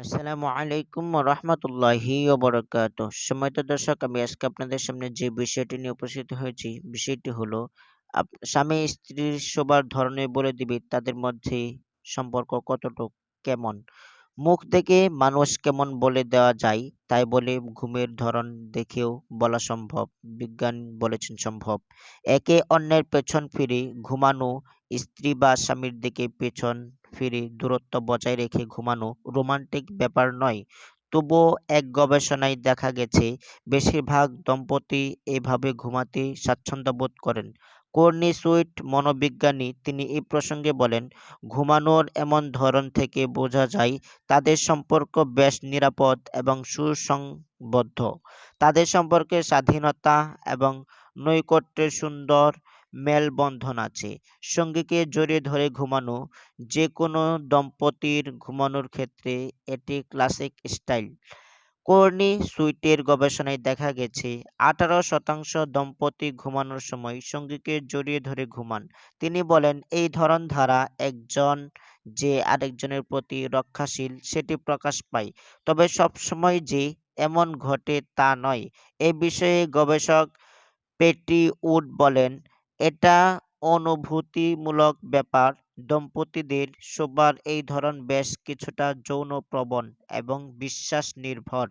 আসসালামু আলাইকুম রহমতুল্লাহি ওবরাকাত সম্মানিত দর্শক, আমি আজকে আপনাদের সামনে যে বিষয়টি নিয়ে উপস্থিত হয়েছি, বিষয়টি হলো স্বামী স্ত্রীর শোবার ধরনে বলে দিবে, তাদের মধ্যে সম্পর্ক কতটুক কেমন? মুখ দেখে মানুষ কেমন বলে দেওয়া যায়, তাই বলে ঘুমের ধরন দেখেও বলা সম্ভব, বিজ্ঞান বলেছেন সম্ভব। একে অন্যের পেছন ফিরে ঘুমানো স্ত্রী বা স্বামীর দিকে পেছন ফিরে দূরত্ব বজায় রেখে ঘুমানো রোমান্টিক ব্যাপার নয়। তবুও এক গবেষণায় দেখা গেছে, বেশিরভাগ দম্পতি এভাবে ঘুমাতে স্বাচ্ছন্দ্য বোধ করেন। কর্নি সুইট মনোবিজ্ঞানী তিনি এই প্রসঙ্গে বলেন, ঘুমানোর এমন ধরন থেকে বোঝা যায় তাদের সম্পর্ক বেশ নিরাপদ এবং সুসংবদ্ধ। তাদের সম্পর্কে স্বাধীনতা এবং নৈকট্যের সুন্দর মেলবন্ধন আছে। সঙ্গীকে জড়িয়ে ধরে ঘুমানো যে কোনো দম্পতির ঘুমানোর ক্ষেত্রে এটি ক্লাসিক স্টাইল। কর্নি সুইটের গবেষণায় দেখা গেছে, আঠারো শতাংশ দম্পতি ঘুমানোর সময় সঙ্গীকে জড়িয়ে ধরে ঘুমান। তিনি বলেন, এই ধরন ধারা একজন যে আরেকজনের প্রতি রক্ষাশীল, সেটি প্রকাশ পায়। তবে সবসময় যে এমন ঘটে তা নয়। এ বিষয়ে গবেষক পেটি উড বলেন এটা অনুভূতিমূলক ব্যাপার। দম্পতিদের শোবার এই ধরন বেশ কিছুটা যৌনপ্রবণ এবং বিশ্বাস নির্ভর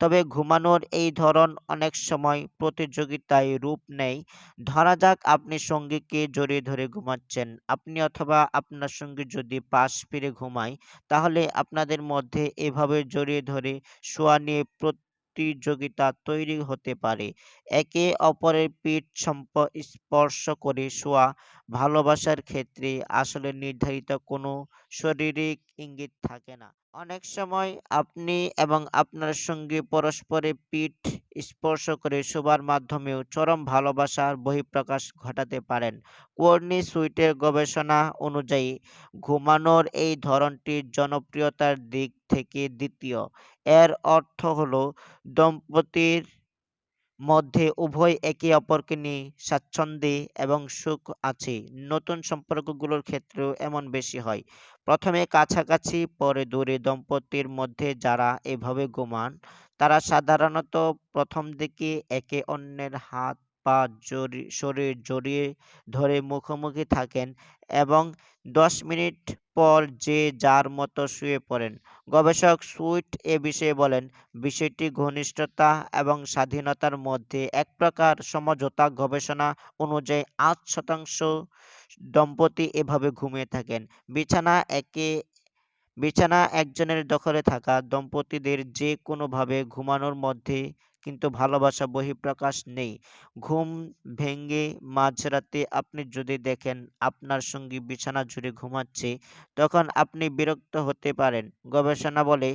তবে ঘুমানোর এই ধরন অনেক সময় প্রতিযোগিতায় রূপ নেয়। ধরা যাক আপনি সঙ্গীকে জড়িয়ে ধরে ঘুমাচ্ছেন। আপনি অথবা আপনার সঙ্গী যদি পাশ ফিরে ঘুমায়, তাহলে আপনাদের মধ্যে এভাবে জড়িয়ে ধরে শোয়া নিয়ে প্রতিযোগিতা তৈরি হতে পারে। একে অপরের পিঠ স্পর্শ করে শোয়া ভালোবাসার ক্ষেত্রে আসলে নির্ধারিত কোনো শারীরিক ইঙ্গিত থাকে না। অনেক সময় আপনি এবং আপনার সঙ্গী পরস্পরের পিঠ স্পর্শ করে শোবার মাধ্যমেও চরম ভালোবাসার বহিঃপ্রকাশ ঘটাতে পারেন। কোর্নি সুইটের গবেষণা অনুযায়ী, ঘুমানোর এই ধরনটি জনপ্রিয়তার দিক থেকে দ্বিতীয়। এর অর্থ হলো, দম্পতির মধ্যে উভয় একে অপরকে নিয়ে স্বাচ্ছন্দ্যে এবং সুখ আছে। নতুন সম্পর্কগুলোর ক্ষেত্রেও এমন বেশি হয়। প্রথমে কাছাকাছি, পরে দূরে দম্পতির মধ্যে যারা এভাবে ঘুমান তারা সাধারণত প্রথম দিকে একে অন্যের হাত পা শরীর জড়িয়ে ধরে মুখোমুখি থাকেন এবং দশ মিনিট পর যে যার মতো শুয়ে পড়েন। গবেষক সুইট এ বিষয়ে বলেন, বিষয়টি ঘনিষ্ঠতা এবং স্বাধীনতার মধ্যে এক প্রকার সমঝোতা গবেষণা অনুযায়ী আট শতাংশ দম্পতি এভাবে ঘুমিয়ে থাকেন। বিছানা একে, বিছানা একজনের দখলে থাকা দম্পতিদের যে কোনোভাবে ঘুমানোর মধ্যে কিন্তু ভালোবাসা, বহিঃপ্রকাশ নেই। ঘুম ভেঙে মাঝরাতে আপনি যদি দেখেন আপনার সঙ্গী বিছানা জুড়ে ঘুমাচ্ছে, তখন আপনি বিরক্ত হতে পারেন। গবেষণা বলে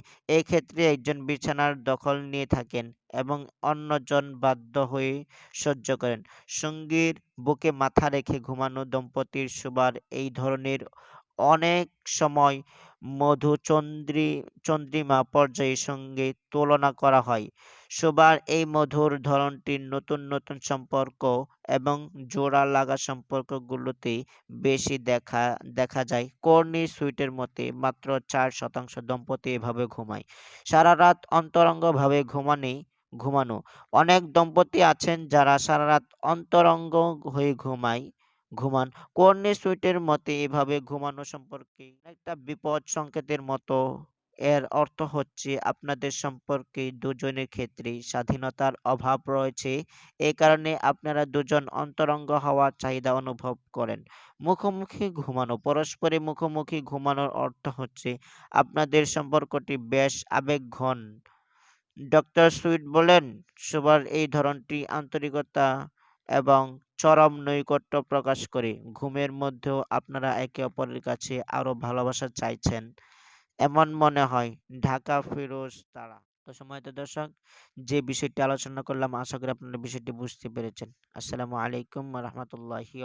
ক্ষেত্রে একজন বিছানার দখল নিয়ে থাকেন এবং অন্যজন বাধ্য হয়ে সহ্য করেন। সঙ্গীর বুকে মাথা রেখে ঘুমানো দম্পতির শোবার এই ধরনের অনেক সময় মধুচন্দ্রি, চন্দ্রিমা পর্যায়ের সঙ্গে তুলনা করা হয়। শোবার এই মধুর ধরনটি নতুন নতুন সম্পর্ক এবং জোড়া লাগা সম্পর্কগুলোতে বেশি দেখা দেখা যায়। কর্নি সুইটের মতে মাত্র চার শতাংশ দম্পতি এভাবে ঘুমায়। সারা রাত অন্তরঙ্গভাবে ঘুমানে, ঘুমানো। অনেক দম্পতি আছেন যারা সারা রাত অন্তরঙ্গ হয়ে ঘুমায়। ঘুমান। কর্নি সুইটের মতে এভাবে ঘুমানো সম্পর্কে একটা বিপদ সংকেতের মতো? এর অর্থ হচ্ছে আপনাদের সম্পর্কে দুজনের ক্ষেত্রে স্বাধীনতার অভাব রয়েছে। এ কারণে আপনারা দুজন অন্তরঙ্গ হওয়ার চাহিদা অনুভব করেন। মুখোমুখি ঘুমানো, পরস্পরের মুখোমুখি ঘুমানোর অর্থ হচ্ছে আপনাদের সম্পর্কটি বেশ আবেগঘন। ডক্টর সুইট বলেন, সবার এই ধরনটি আন্তরিকতা এবং চরম নৈকট্য প্রকাশ করে। ঘুমের মধ্যেও আপনারা একে অপরের কাছে আরও ভালোবাসা চাইছেন এমন মনে হয়। ঢাকা ফিরোজ তারা। তো সময়ত দর্শক, যে বিষয়টি আলোচনা করলাম, আশা করি আপনারা বিষয়টি বুঝতে পেরেছেন। আসসালামু আলাইকুম রহমতুল্লাহি